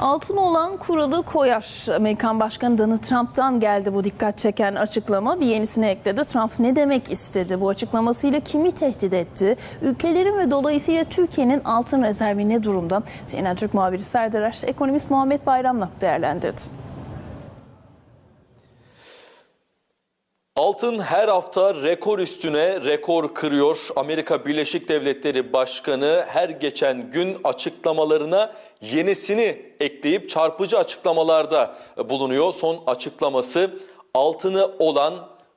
Altın olan kuralı koyar. Amerikan Başkanı Donald Trump'tan geldi bu dikkat çeken açıklama. Bir yenisini ekledi. Trump ne demek istedi? Bu açıklamasıyla kimi tehdit etti? Ülkelerin ve dolayısıyla Türkiye'nin altın rezervi ne durumda? CNN Türk muhabiri Serdar Er, ekonomist Muhammed Bayram'la değerlendirdi. Altın her hafta rekor üstüne rekor kırıyor. Amerika Birleşik Devletleri Başkanı her geçen gün açıklamalarına yenisini ekleyip çarpıcı açıklamalarda bulunuyor. Son açıklaması altını olan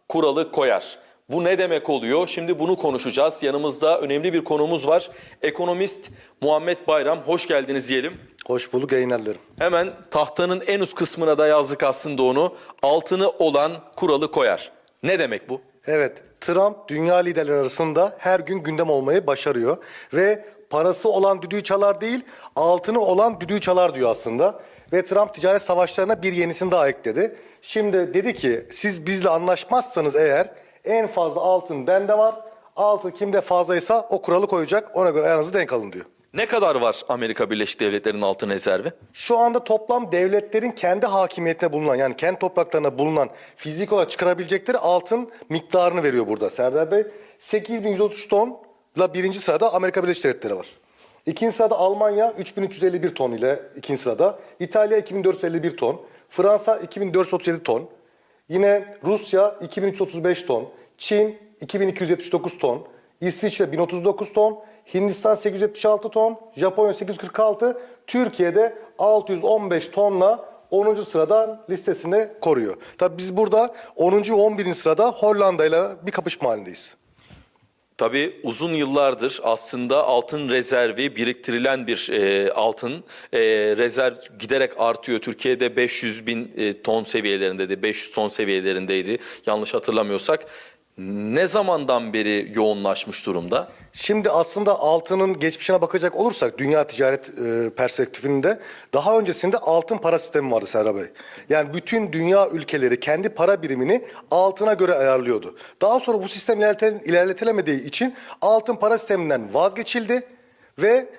kuralı koyar. Bu ne demek oluyor? Şimdi bunu konuşacağız. Yanımızda önemli bir konumuz var. Ekonomist Muhammed Bayram. Hoş geldiniz diyelim. Hoş bulduk yayınlar dilerim. Hemen tahtanın en üst kısmına da yazdık aslında onu. Altını olan kuralı koyar. Ne demek bu? Evet, Trump dünya liderleri arasında her gün gündem olmayı başarıyor. Ve parası olan düdüğü çalar değil, altını olan düdüğü çalar diyor aslında. Ve Trump ticaret savaşlarına bir yenisini daha ekledi. Şimdi dedi ki siz bizle anlaşmazsanız eğer en fazla altın bende var. Altın kimde fazlaysa o kuralı koyacak ona göre ayağınızı denk alın diyor. Ne kadar var Amerika Birleşik Devletleri'nin altın rezervi? Şu anda toplam devletlerin kendi hakimiyetine bulunan yani kendi topraklarına bulunan fizik olarak çıkarabilecekleri altın miktarını veriyor burada Serdar Bey. 8133 tonla birinci sırada Amerika Birleşik Devletleri var. İkinci sırada Almanya 3351 ton ile ikinci sırada. İtalya 2451 ton. Fransa 2437 ton. Yine Rusya 2335 ton. Çin 2279 ton. İsviçre 1039 ton. Hindistan 876 ton. Japonya 846. Türkiye'de 615 tonla 10. sıradan listesinde koruyor. Tabii biz burada 10. ve 11. sırada Hollanda ile bir kapışma halindeyiz. Tabii uzun yıllardır aslında altın rezervi biriktirilen bir e, altın e, rezerv giderek artıyor. Türkiye'de 500 bin e, ton seviyelerindeydi, 500 ton seviyelerindeydi yanlış hatırlamıyorsak. Ne zamandan beri yoğunlaşmış durumda? Şimdi aslında altının geçmişine bakacak olursak dünya ticaret e, perspektifinde daha öncesinde altın para sistemi vardı Serra Bey. Yani bütün dünya ülkeleri kendi para birimini altına göre ayarlıyordu. Daha sonra bu sistem ilerletilemediği için altın para sisteminden vazgeçildi ve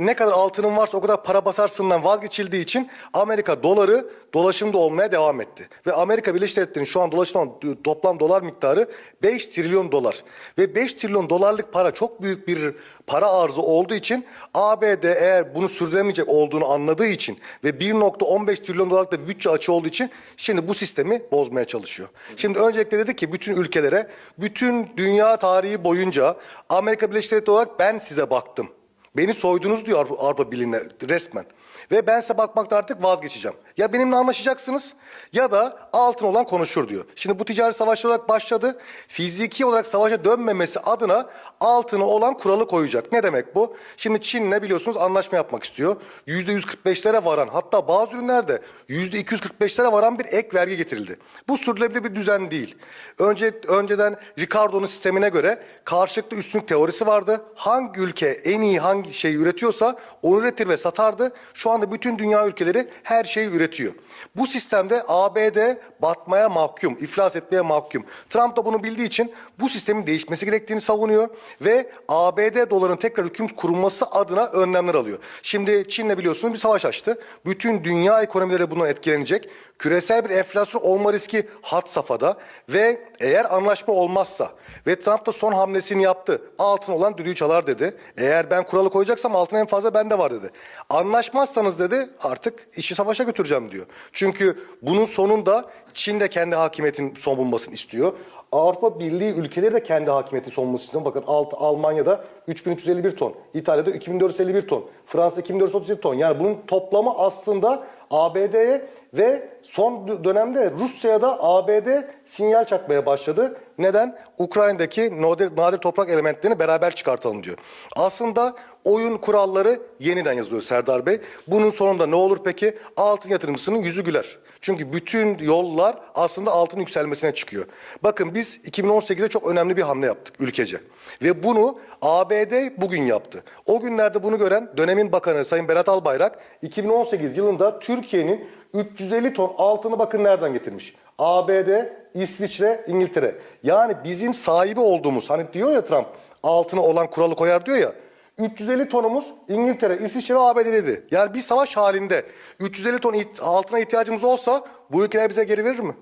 ne kadar altının varsa o kadar para basarsından vazgeçildiği için Amerika doları dolaşımda olmaya devam etti. Ve Amerika Birleşik Devletleri'nin şu an dolaşımda olan toplam dolar miktarı 5 trilyon dolar. Ve 5 trilyon dolarlık para çok büyük bir para arzı olduğu için ABD eğer bunu sürdüremeyecek olduğunu anladığı için ve 1.15 trilyon dolarlık da bütçe açığı olduğu için şimdi bu sistemi bozmaya çalışıyor. Şimdi öncelikle dedi ki bütün ülkelere, bütün dünya tarihi boyunca Amerika Birleşik Devletleri olarak ben size baktım. Beni soydunuz diyor Avrupa, Avrupa Birliği'ne resmen. Ve ben size bakmakta artık vazgeçeceğim. Ya benimle anlaşacaksınız ya da altın olan konuşur diyor. Şimdi bu ticari savaş olarak başladı. Fiziki olarak savaşa dönmemesi adına altını olan kuralı koyacak. Ne demek bu? Şimdi Çin'le biliyorsunuz anlaşma yapmak istiyor. %145'lere varan hatta bazı ürünlerde %245'lere varan bir ek vergi getirildi. Bu sürdürülebilir bir düzen değil. Önce önceden Ricardo'nun sistemine göre karşılıklı üstünlük teorisi vardı. Hangi ülke en iyi hangi şeyi üretiyorsa onu üretir ve satardı. Şu anda bütün dünya ülkeleri her şeyi üretiyor. Bu sistemde ABD batmaya mahkum, iflas etmeye mahkum. Trump da bunu bildiği için bu sistemin değişmesi gerektiğini savunuyor ve ABD doların tekrar hüküm kurulması adına önlemler alıyor. Şimdi Çin'le biliyorsunuz bir savaş açtı. Bütün dünya ekonomileri bundan etkilenecek. Küresel bir enflasyon olma riski hat safhada ve eğer anlaşma olmazsa ve Trump da son hamlesini yaptı. Altın olan düdüğü çalar dedi. Eğer ben kuralı koyacaksam altın en fazla bende var dedi. Anlaşmazsanız dedi artık işi savaşa götüreceğim diyor. Çünkü bunun sonunda Çin de kendi hakimiyetin son bulmasını istiyor. Avrupa Birliği ülkeleri de kendi hakimiyetini son bulmasını istiyor. Bakın Alt, Almanya'da 3351 ton, İtalya'da 2451 ton, Fransa'da 2437 ton. Yani bunun toplamı aslında ABD'ye ve son dö- dönemde Rusya'ya da ABD sinyal çakmaya başladı. Neden? Ukrayna'daki nadir, nadir toprak elementlerini beraber çıkartalım diyor. Aslında oyun kuralları yeniden yazılıyor Serdar Bey. Bunun sonunda ne olur peki? Altın yatırımcısının yüzü güler. Çünkü bütün yollar aslında altın yükselmesine çıkıyor. Bakın biz 2018'de çok önemli bir hamle yaptık ülkece. Ve bunu ABD bugün yaptı. O günlerde bunu gören dönemin bakanı Sayın Berat Albayrak 2018 yılında Türkiye'nin 350 ton altını bakın nereden getirmiş. ABD, İsviçre, İngiltere. Yani bizim sahibi olduğumuz hani diyor ya Trump altına olan kuralı koyar diyor ya. 350 tonumuz İngiltere, İsviçre ve ABD'deydi. Yani bir savaş halinde 350 ton altına ihtiyacımız olsa bu ülkeler bize geri verir mi?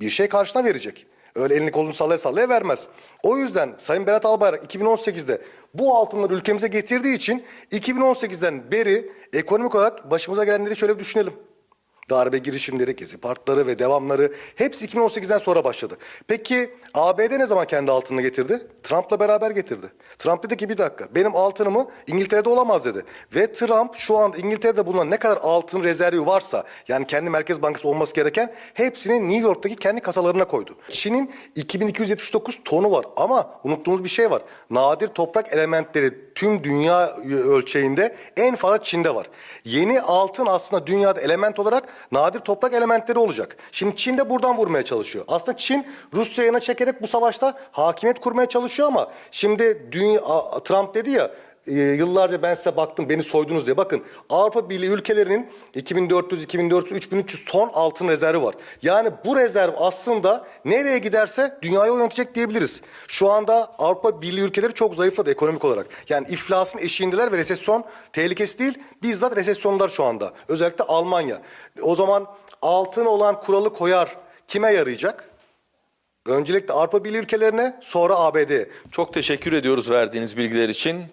Bir şey karşına verecek. Öyle elini kolunu sallaya sallaya vermez. O yüzden Sayın Berat Albayrak 2018'de bu altınları ülkemize getirdiği için 2018'den beri ekonomik olarak başımıza gelenleri şöyle bir düşünelim. Darbe girişimleri, gezi partileri ve devamları hepsi 2018'den sonra başladı. Peki ABD ne zaman kendi altınını getirdi? Trump'la beraber getirdi. Trump dedi ki bir dakika benim altınımı İngiltere'de olamaz dedi. Ve Trump şu anda İngiltere'de bulunan ne kadar altın rezervi varsa yani kendi merkez bankası olması gereken hepsini New York'taki kendi kasalarına koydu. Çin'in 2279 tonu var ama unuttuğumuz bir şey var. Nadir toprak elementleri tüm dünya ölçeğinde en fazla Çin'de var. Yeni altın aslında dünyada element olarak nadir toprak elementleri olacak. Şimdi Çin de buradan vurmaya çalışıyor. Aslında Çin Rusya'ya yana çekerek bu savaşta hakimiyet kurmaya çalışıyor ama şimdi dünya, Trump dedi ya e, yıllarca ben size baktım beni soydunuz diye. Bakın Avrupa Birliği ülkelerinin 2400, 2400, 3300 ton altın rezervi var. Yani bu rezerv aslında nereye giderse dünyayı yönetecek diyebiliriz. Şu anda Avrupa Birliği ülkeleri çok zayıfladı ekonomik olarak. Yani iflasın eşiğindeler ve resesyon tehlikesi değil bizzat resesyonlar şu anda. Özellikle Almanya. O zaman altın olan kuralı koyar kime yarayacak? Öncelikle Avrupa Birliği ülkelerine sonra ABD'ye. Çok teşekkür ediyoruz verdiğiniz bilgiler için.